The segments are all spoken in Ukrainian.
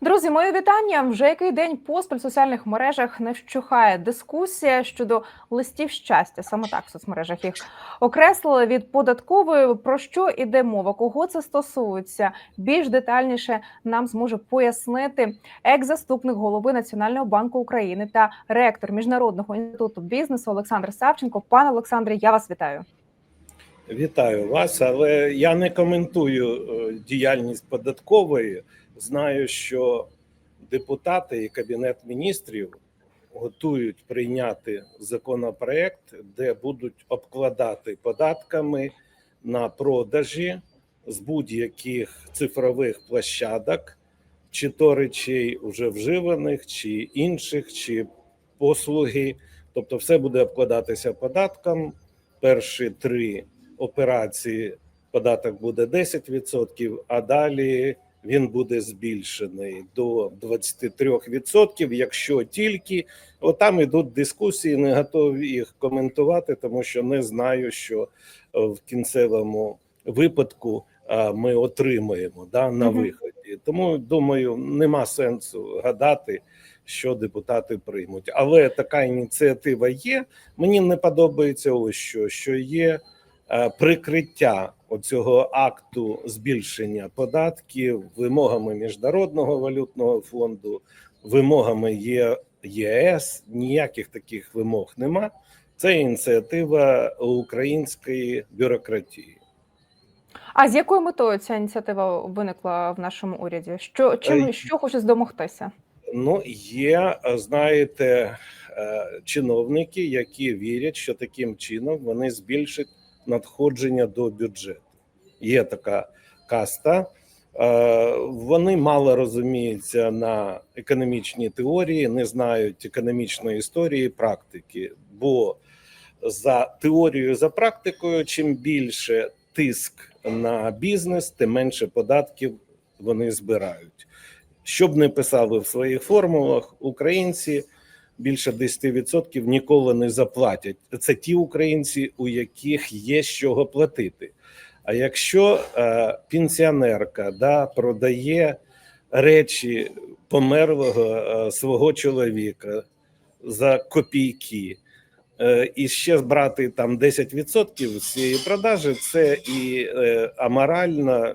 Друзі, моє вітання. Вже який день поспіль в соціальних мережах не вщухає дискусія щодо листів щастя. Саме так в соцмережах їх окреслили від податкової. Про що іде мова? Кого це стосується? Більш детальніше нам зможе пояснити екс-заступник голови Національного банку України та ректор міжнародного інституту бізнесу Олександр Савченко. Пане Олександре, я вас вітаю. Вітаю вас, але я не коментую е, діяльність податкової. Знаю, що депутати і кабінет міністрів готують прийняти законопроект, де будуть обкладати податками на продажі з будь-яких цифрових площадок, чи то речей вже вживаних, чи інших, чи послуги. Тобто, все буде обкладатися податком. Перші три операції податок буде 10%, а далі він буде збільшений до 23%, якщо тільки отам ідуть дискусії, не готові їх коментувати, тому що не знаю, що е, в кінцевому випадку е, ми отримаємо да, на виході. Тому думаю, нема сенсу гадати. Що депутати приймуть, але така ініціатива є. Мені не подобається ось що, що є прикриття оцього акту збільшення податків вимогами міжнародного валютного фонду, вимогами ЄС. Ніяких таких вимог нема. Це ініціатива української бюрократії. А з якою метою ця ініціатива виникла в нашому уряді? Що чим Е, що хоче здомогтися? Ну, є, е, знаєте, е, чиновники, які вірять, що таким чином вони збільшать надходження до бюджету. Є така каста. Е, Вони мало розуміються на економічній теорії, не знають економічної історії, практики. Бо за теорією, за практикою, чим більше тиск на бізнес, тим менше податків вони збирають. Щоб не писали в своїх формулах, українці більше 10% ніколи не заплатять. Це ті українці, у яких є з чого платити. А якщо е, пенсіонерка да, продає речі померлого е, свого чоловіка за копійки, е, і ще брати там 10% з цієї продажі, це і е, аморально,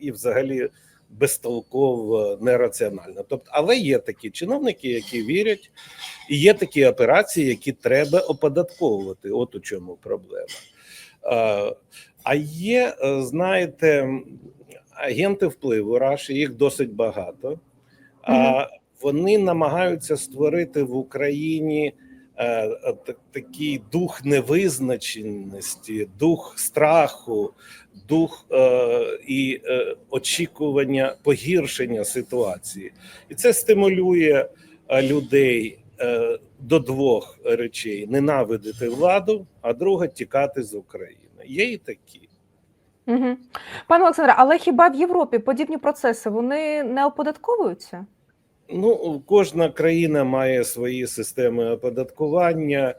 і взагалі безтолково нераціонально. Тобто, але є такі чиновники, які вірять, і є такі операції, які треба оподатковувати. От у чому проблема. А, є, е, знаєте, агенти впливу Раші, їх досить багато. А вони намагаються створити в Україні такий дух невизначеності, дух страху, дух е, і е, очікування погіршення ситуації, і це стимулює е, людей е, до двох речей: ненавидити владу, а друге тікати з України. Є і такі. Угу. Пане Олександре, але хіба в Європі подібні процеси вони не оподатковуються? Ну, кожна країна має свої системи оподаткування,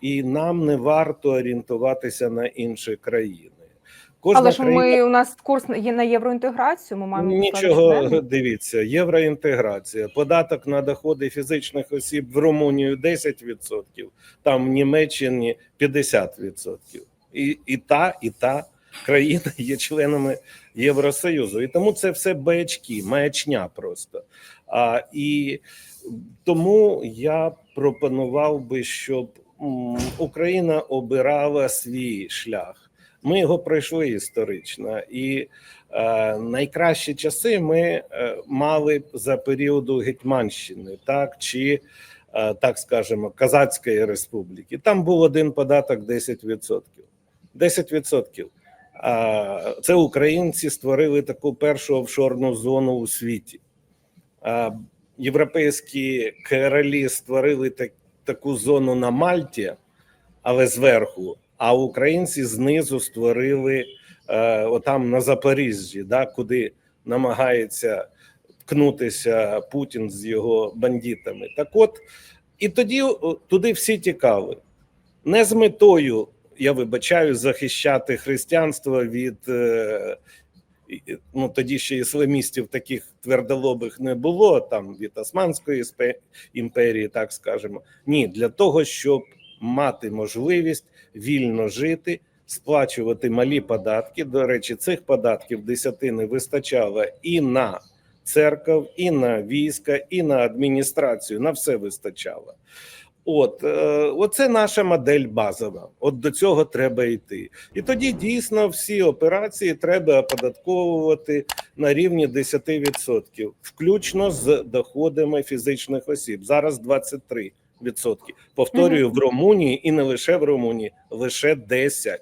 і нам не варто орієнтуватися на інші країни. Кожна але ж країна ми у нас курс є на євроінтеграцію. Ми маємо Нічого дивіться, євроінтеграція, податок на доходи фізичних осіб в Румунію 10%, там в Німеччині 50%. І, і та, і та країна є членами Євросоюзу. І тому це все маячки, маячня просто. А, і тому я пропонував би, щоб Україна обирала свій шлях. Ми його пройшли історично, і е, найкращі часи ми е, мали за періоду Гетьманщини, так чи е, так скажемо, Казацької республіки. Там був один податок 10%. 10%. А це українці створили таку першу офшорну зону у світі. А, європейські королі створили так, таку зону на Мальті, але зверху. А українці знизу створили е, отам на Запоріжжі, да, куди намагається ткнутися Путін з його бандитами. Так от, і тоді туди всі тікали. Не з метою, я вибачаю, захищати християнство від е, ну тоді ще ісламістів таких твердолобих не було там від Османської імперії, так скажемо. Ні, для того, щоб мати можливість вільно жити, сплачувати малі податки. До речі, цих податків десятини вистачало і на церков, і на війська, і на адміністрацію. На все вистачало. От, е, оце наша модель базова. От до цього треба йти. І тоді дійсно всі операції треба оподатковувати на рівні 10%, включно з доходами фізичних осіб. Зараз 23%. Повторюю, в Румунії і не лише в Румунії, лише 10.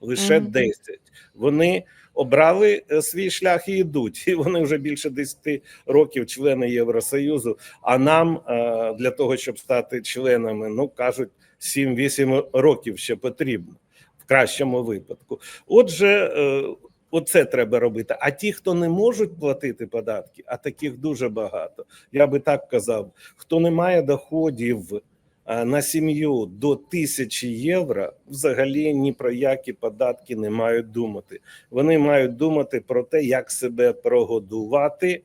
Лише Мгм. 10. Вони обрали е, свій шлях і йдуть. І вони вже більше 10 років члени Євросоюзу. А нам е, для того, щоб стати членами, ну кажуть, 7-8 років ще потрібно в кращому випадку. Отже, е, оце треба робити. А ті, хто не можуть платити податки, а таких дуже багато. Я би так казав: хто не має доходів на сім'ю до тисячі євро, взагалі ні про які податки не мають думати. Вони мають думати про те, як себе прогодувати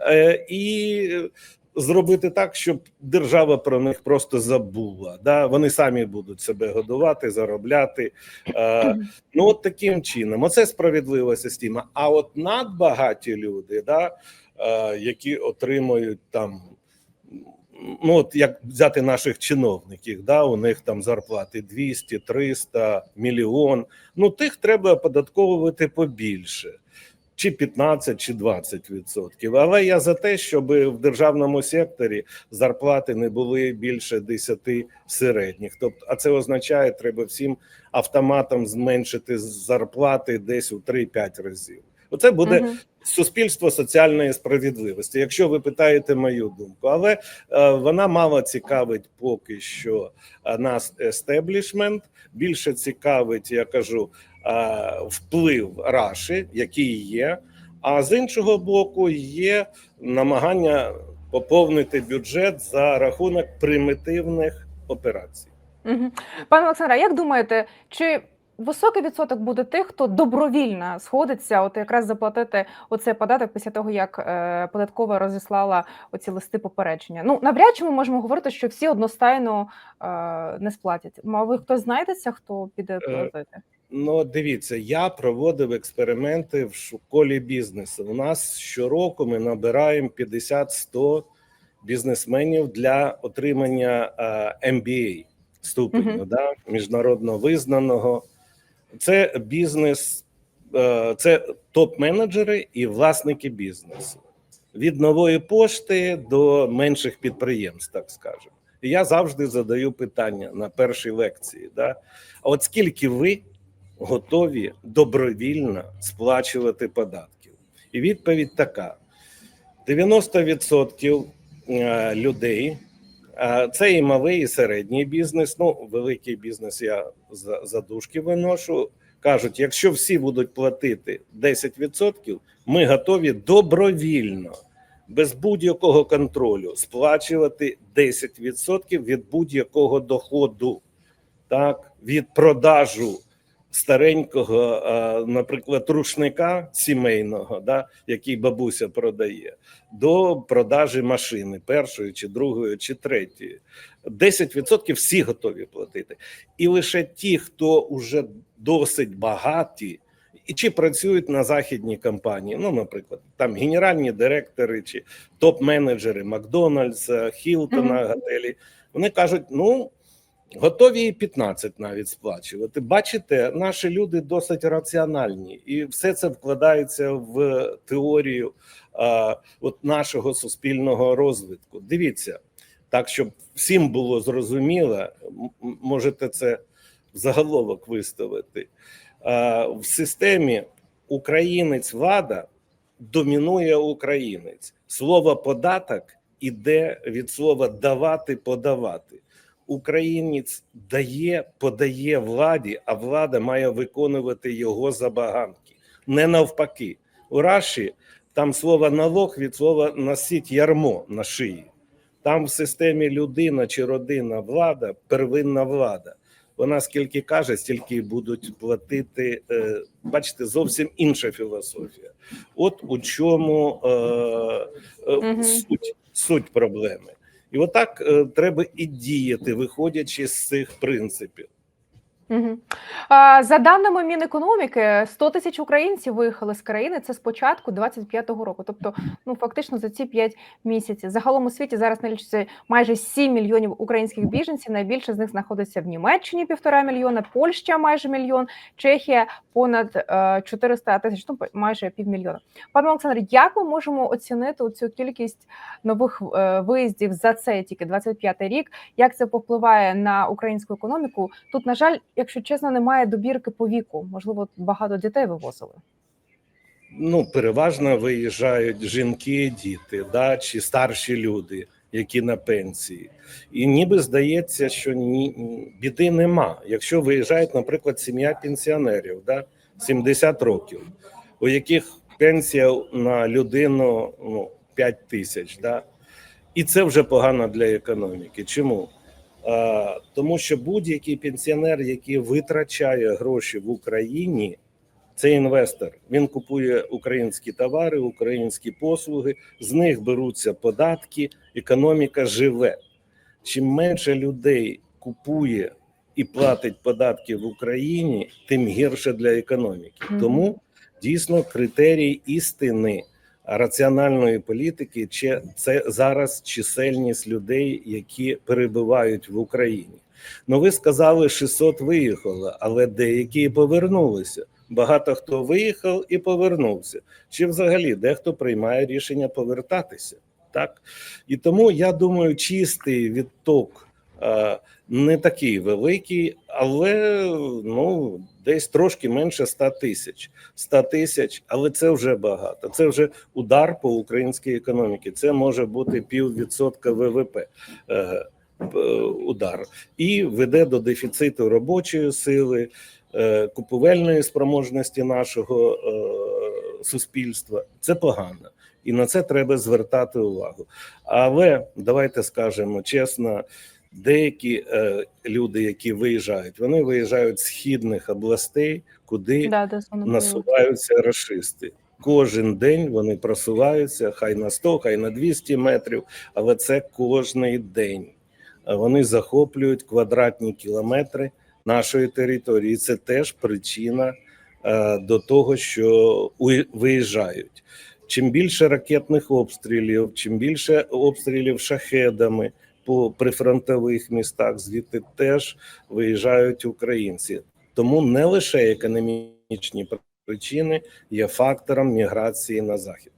е, і зробити так, щоб держава про них просто забула. Да? Вони самі будуть себе годувати, заробляти. Е, ну, от таким чином, оце справедлива система. А от надбагаті люди, да, е, які отримують там. Ну, от як взяти наших чиновників, да, у них там зарплати 200, 300, мільйон. Ну, тих треба оподатковувати побільше, чи 15, чи 20 відсотків. Але я за те, щоб в державному секторі зарплати не були більше 10 середніх. Тобто, а це означає, треба всім автоматом зменшити зарплати десь у 3-5 разів. Оце буде Мгм. Суспільство соціальної справедливості, якщо ви питаєте мою думку, але е, вона мало цікавить поки що е, нас естеблішмент. Більше цікавить, я кажу, е, вплив Раші, який є. А з іншого боку, є намагання поповнити бюджет за рахунок примітивних операцій. Пане Олександре, як думаєте, чи високий відсоток буде тих, хто добровільно сходиться, от якраз заплатити оцей податок після того, як е, податкова розіслала оці листи попередження? Ну навряд чи ми можемо говорити, що всі одностайно е, не сплатять. А ви хтось знайдеться, хто піде платити? Ну, дивіться, я проводив експерименти в школі бізнесу. У нас щороку ми набираємо 50-100 бізнесменів для отримання е, MBA ступеню, Мгм. да, міжнародно визнаного. Це бізнес, е, це топ-менеджери і власники бізнесу. Від нової пошти до менших підприємств, так скажемо. І я завжди задаю питання на першій лекції: да? а от скільки ви готові добровільно сплачувати податків? І відповідь така: 90% е, людей. Це і малий, і середній бізнес. Ну, великий бізнес я за, за дужки виношу. Кажуть, якщо всі будуть платити 10%, ми готові добровільно, без будь-якого контролю, сплачувати 10% від будь-якого доходу, так, від продажу старенького, е, наприклад, рушника сімейного, да, який бабуся продає, до продажі машини першої, чи другої, чи третьої. 10% всі готові платити. І лише ті, хто вже досить багаті, і чи працюють на західній компанії, ну, наприклад, там генеральні директори чи топ-менеджери Макдональдса, Хілтона, готелі, вони кажуть: ну. Готові і 15 навіть сплачувати. Бачите, наші люди досить раціональні, і все це вкладається в теорію а, от нашого суспільного розвитку. Дивіться, так щоб всім було зрозуміло, можете це в заголовок виставити. А, в системі українець влада домінує українець. Слово податок іде від слова давати, подавати. Українець дає, подає владі, а влада має виконувати його забаганки. Не навпаки. У Раші там слово налог від слова носить ярмо на шиї. Там в системі людина чи родина влада, первинна влада. Вона скільки каже, стільки будуть платити. Е, Бачите, зовсім інша філософія. От у чому е, е, суть, суть проблеми. І отак е, треба і діяти, виходячи з цих принципів. За даними Мінекономіки, 100 тисяч українців виїхали з країни. Це з початку 25-го року. Тобто, ну фактично за ці 5 місяців. Загалом у світі зараз налічується майже 7 мільйонів українських біженців. Найбільше з них знаходиться в Німеччині півтора мільйона, Польща майже мільйон, Чехія понад е, 400 тисяч, ну майже півмільйона. Пане Олександр, як ми можемо оцінити цю кількість нових е, виїздів за цей тільки 25-й рік? Як це попливає на українську економіку? Тут, на жаль, якщо чесно, немає добірки по віку. Можливо, багато дітей вивозили. Ну, переважно виїжджають жінки, діти, да, чи старші люди, які на пенсії. І ніби здається, що ні, біди нема. Якщо виїжджають, наприклад, сім'я пенсіонерів, да, 70 років, у яких пенсія на людину ну, 5 тисяч. Да, і це вже погано для економіки. Чому? А, тому що будь-який пенсіонер, який витрачає гроші в Україні, це інвестор. Він купує українські товари, українські послуги, з них беруться податки, економіка живе. Чим менше людей купує і платить податки в Україні, тим гірше для економіки. Тому дійсно критерій істини раціональної політики чи це зараз чисельність людей, які перебувають в Україні. Ну, ви сказали, 600 виїхало, але деякі повернулися. Багато хто виїхав і повернувся. Чи взагалі дехто приймає рішення повертатися? Так і тому я думаю, чистий відток е, не такий великий, але ну десь трошки менше 100 тисяч. 100 тисяч, але це вже багато. Це вже удар по українській економіці. Це може бути піввідсотка ВВП. Е, удар і веде до дефіциту робочої сили, е, купівельної спроможності нашого е, суспільства. Це погано, і на це треба звертати увагу. Але давайте скажемо чесно. Деякі е, люди, які виїжджають, вони виїжджають з східних областей, куди Да, насуваються рашисти. Кожен день вони просуваються, хай на 100, хай на 200 метрів, але це кожний день. Вони захоплюють квадратні кілометри нашої території. Це теж причина е, до того, що виїжджають. Чим більше ракетних обстрілів, чим більше обстрілів шахедами по прифронтових містах, звідти теж виїжджають українці. Тому не лише економічні причини є фактором міграції на захід.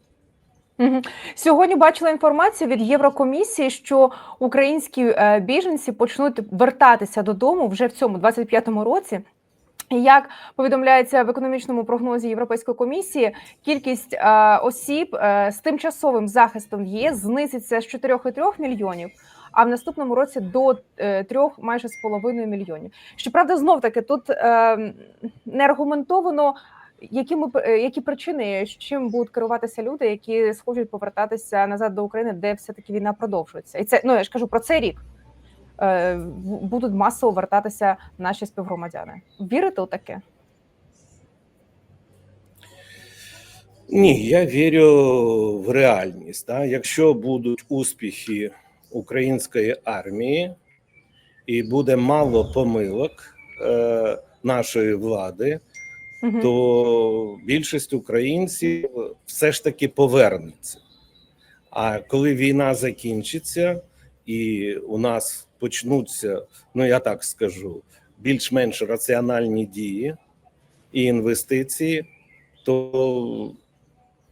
Сьогодні бачила інформацію від Єврокомісії, що українські е, біженці почнуть вертатися додому вже в цьому 25-му році. Як повідомляється в економічному прогнозі Європейської комісії, кількість е, осіб е, з тимчасовим захистом в єС знизиться з 4,3 мільйонів, а в наступному році до е, 3 майже з половиною мільйонів. Щоправда, знов таки тут е, не аргументовано які ми е, які причини, чим будуть керуватися люди, які схочуть повертатися назад до України, де все таки війна продовжується, і це ну я ж кажу про цей рік. Будуть масово вертатися наші співгромадяни. Вірите у таке? Ні, я вірю в реальність. Да? Якщо будуть успіхи української армії і буде мало помилок е, нашої влади, Мгм. то більшість українців все ж таки повернеться. А коли війна закінчиться і у нас почнуться, ну я так скажу, більш-менш раціональні дії і інвестиції, то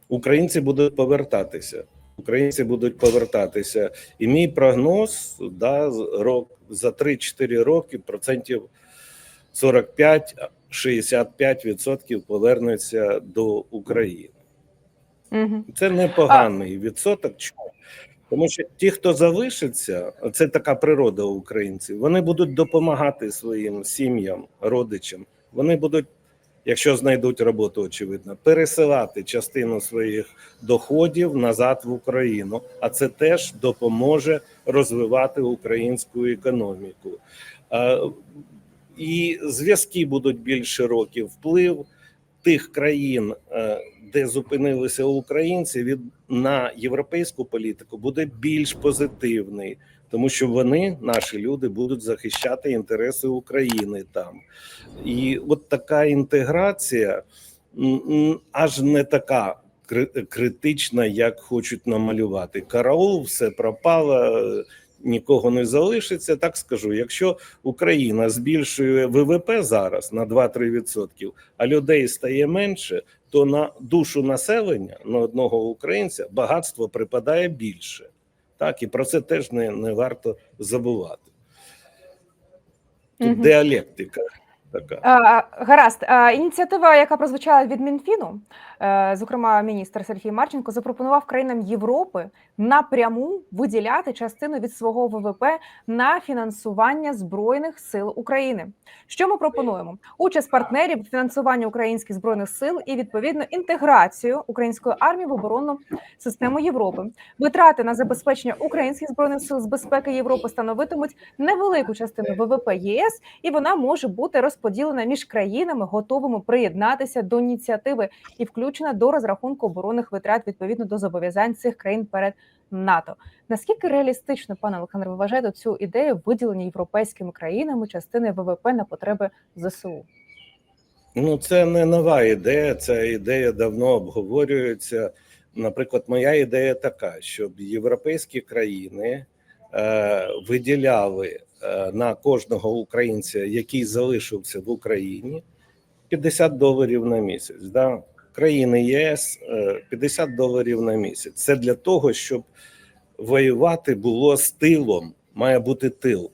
українці будуть повертатися. Українці будуть повертатися. І мій прогноз да, рок, за 3-4 роки процентів 45-65% повернуться до України. Мгм. Це непоганий відсоток. Чому? Тому що ті, хто залишиться, це така природа українців, вони будуть допомагати своїм сім'ям, родичам. Вони будуть, якщо знайдуть роботу, очевидно, пересилати частину своїх доходів назад в Україну. А це теж допоможе розвивати українську економіку. І зв'язки будуть більш широкі. Вплив тих країн, е, де зупинилися українці, від на європейську політику буде більш позитивний, тому що вони, наші люди, будуть захищати інтереси України там. І от така інтеграція аж не така критична, як хочуть намалювати. Караул, все пропало, нікого не залишиться. Так скажу, якщо Україна збільшує ВВП зараз на 2-3%, а людей стає менше, то на душу населення на одного українця багатство припадає більше. Так, і про це теж не, не варто забувати. Тут угу. діалектика така. А, гаразд, а, ініціатива, яка прозвучала від Мінфіну, е, зокрема, міністр Сергій Марченко запропонував країнам Європи напряму виділяти частину від свого ВВП на фінансування збройних сил України. Що ми пропонуємо? Участь партнерів, фінансування українських збройних сил і відповідно інтеграцію української армії в оборонну систему Європи. Витрати на забезпечення українських збройних сил з безпеки Європи становитимуть невелику частину ВВП ЄС, і вона може бути розподілена між країнами, готовими приєднатися до ініціативи і включена до розрахунку оборонних витрат відповідно до зобов'язань цих країн перед НАТО. Наскільки реалістично, пане Олександр, ви вважаєте цю ідею виділення європейськими країнами частини ВВП на потреби ЗСУ? Ну, це не нова ідея, ця ідея давно обговорюється. Наприклад, моя ідея така, щоб європейські країни е, виділяли на кожного українця, який залишився в Україні, 50 доларів на місяць. Да? Країни ЄС е, 50 доларів на місяць. Це для того, щоб воювати було з тилом, має бути тил.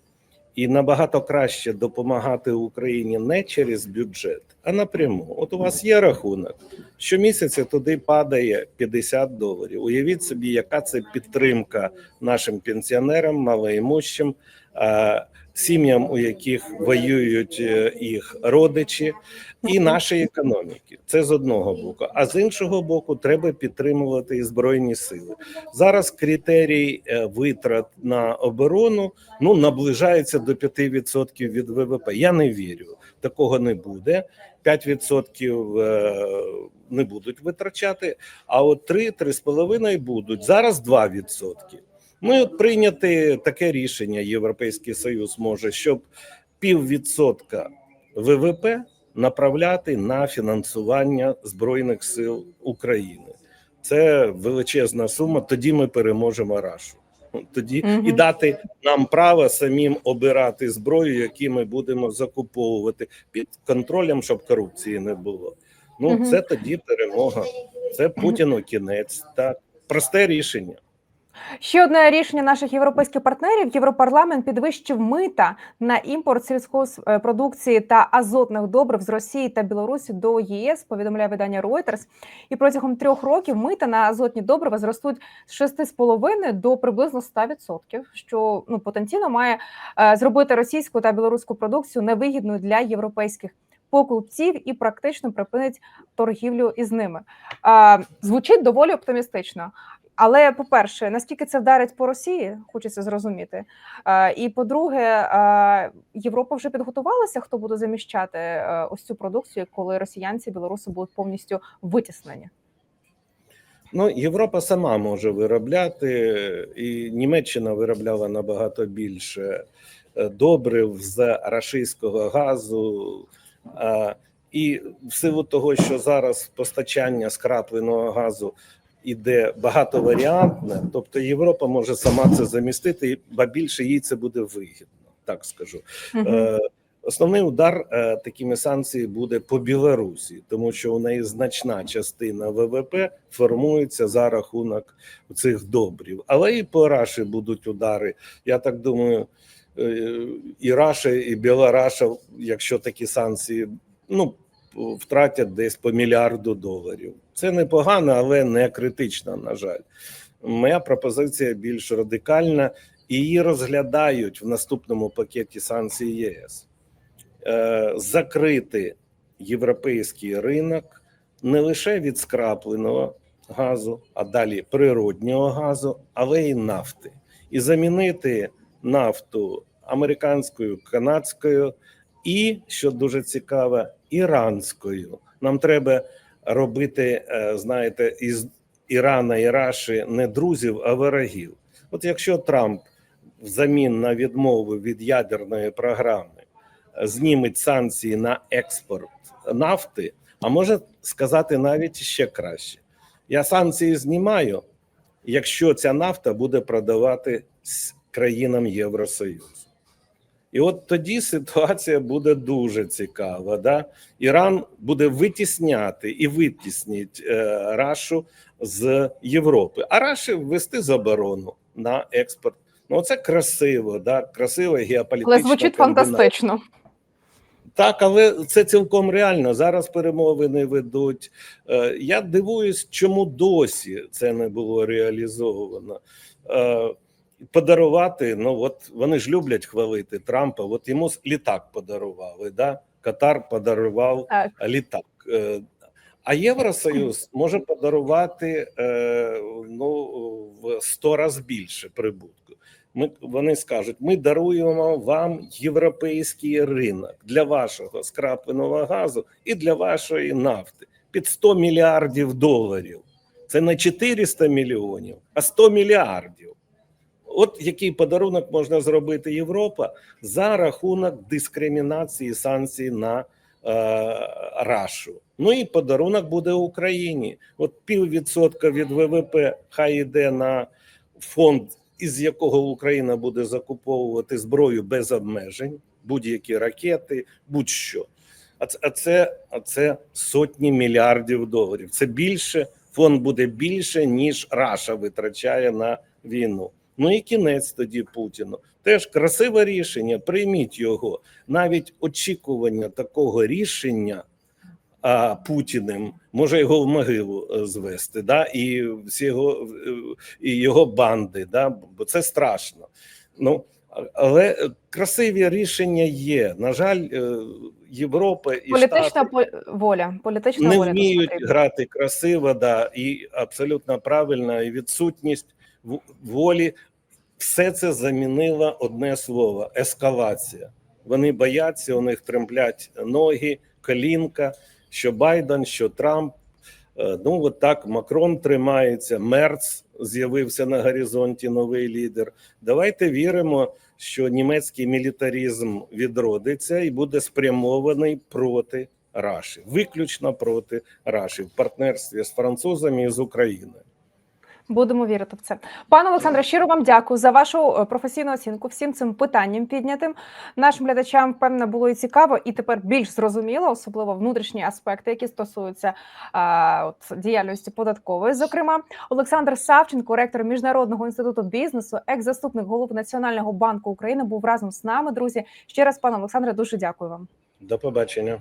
І набагато краще допомагати Україні не через бюджет, а напряму. От у вас є рахунок. Щомісяця туди падає 50 доларів. Уявіть собі, яка це підтримка нашим пенсіонерам, малоімущим, е, сім'ям, у яких воюють е, їх родичі, і нашої економіки. Це з одного боку. А з іншого боку, треба підтримувати і збройні сили. Зараз критерій е, витрат на оборону ну наближається до 5% від ВВП. Я не вірю, такого не буде. 5% е, не будуть витрачати, а от 3-3,5% будуть. Зараз 2%. От прийняти таке рішення. Європейський Союз може, щоб піввідсотка ВВП направляти на фінансування збройних сил України. Це величезна сума. Тоді ми переможемо Рашу. Тоді Мгм. і дати нам право самим обирати зброю, які ми будемо закуповувати під контролем, щоб корупції не було. Ну Мгм. це тоді перемога. Це Путіну кінець. Так просте рішення. Ще одне рішення наших європейських партнерів: Європарламент підвищив мита на імпорт сільськогоспродукції та азотних добрив з Росії та Білорусі до ЄС. Повідомляє видання Reuters. І протягом трьох років мита на азотні добрива зростуть з 6,5 до приблизно 100%, що ну потенційно має е, зробити російську та білоруську продукцію невигідною для європейських. Покупців і практично припинить торгівлю із ними. Е, звучить доволі оптимістично. Але по-перше, наскільки це вдарить по Росії, хочеться зрозуміти. Е, І по-друге, е, Європа вже підготувалася, хто буде заміщати е, ось цю продукцію, коли росіянці, білоруси будуть повністю витіснені. Ну, Європа сама може виробляти, і Німеччина виробляла набагато більше добрив з рашистського газу. І в силу того, що зараз постачання скрапленого газу іде багатоваріантне, тобто Європа може сама це замістити, ба більше їй це буде вигідно, так скажу. Е, Основний удар е, такими санкціями буде по Білорусі, тому що у неї значна частина ВВП формується за рахунок цих добрів. Але і по Раші будуть удари. Я так думаю, е, і Раша, і Білораша, якщо такі санкції ну, втратять десь по мільярду доларів. Це непогано, але не критично, на жаль. Моя пропозиція більш радикальна, і її розглядають в наступному пакеті санкцій ЄС. Е, закрити європейський ринок не лише від скрапленого газу, а далі природнього газу, але й нафти, і замінити нафту американською, канадською і що дуже цікаво, іранською. Нам треба робити, е, знаєте, із Ірана і Раші не друзів, а ворогів. От якщо Трамп взамін на відмову від ядерної програми е, зніметь санкції на експорт нафти, а може сказати навіть ще краще. Я санкції знімаю, якщо ця нафта буде продавати країнам Євросоюзу. І от тоді ситуація буде дуже цікава. Да? Іран буде витісняти і витіснить е, Рашу з Європи, а Раші ввести заборону на експорт. Ну, це красиво, да? красива геополітична Але звучить комбінація. фантастично. Так, але це цілком реально. Зараз перемовини ведуть. Е, Я дивуюсь, чому досі це не було реалізовано. Е, Подарувати, ну от вони ж люблять хвалити Трампа. От йому літак подарували. Да? Катар подарував Так. літак. Е, А Євросоюз може подарувати е, ну, в 100 разів більше прибутку. Ми вони скажуть: ми даруємо вам європейський ринок для вашого скрапленого газу і для вашої нафти під 100 мільярдів доларів. Це не 400 мільйонів, а 100 мільярдів. От який подарунок можна зробити Європа за рахунок дискримінації санкцій на е, Рашу. Ну і подарунок буде Україні. От піввідсотка від ВВП хай йде на фонд, із якого Україна буде закуповувати зброю без обмежень, будь-які ракети, будь-що. А це, а це, сотні мільярдів доларів. Це більше фонд буде більше, ніж Раша витрачає на війну. Ну і кінець тоді Путіну. Теж красиве рішення. Прийміть його. Навіть очікування такого рішення а, Путіним може його в могилу е, звести, да, і всі його е, і його банди, да, бо це страшно. Ну але е, красиві рішення є. На жаль, Європа і Політична Штати по- воля. Політична не воля. вміють грати красиво, да, і абсолютно правильно, і відсутність волі. Все це замінило одне слово ескалація. Вони бояться, у них тремблять ноги, колінка, що Байден, що Трамп. Е, Ну, от так Макрон тримається, Мерц з'явився на горизонті новий лідер. Давайте віримо, що німецький мілітаризм відродиться і буде спрямований проти Раші, виключно проти Раші в партнерстві з французами і з Україною. Будемо вірити в це. Пане Олександре, щиро вам дякую за вашу е, професійну оцінку всім цим питанням піднятим. Нашим глядачам впевнено було і цікаво, і тепер більш зрозуміло, особливо внутрішні аспекти, які стосуються а, от, діяльності податкової. Зокрема, Олександр Савченко, ректор міжнародного інституту бізнесу, екс-заступник голови Національного банку України, був разом з нами. Друзі, ще раз, пане Олександре, дуже дякую вам. До побачення.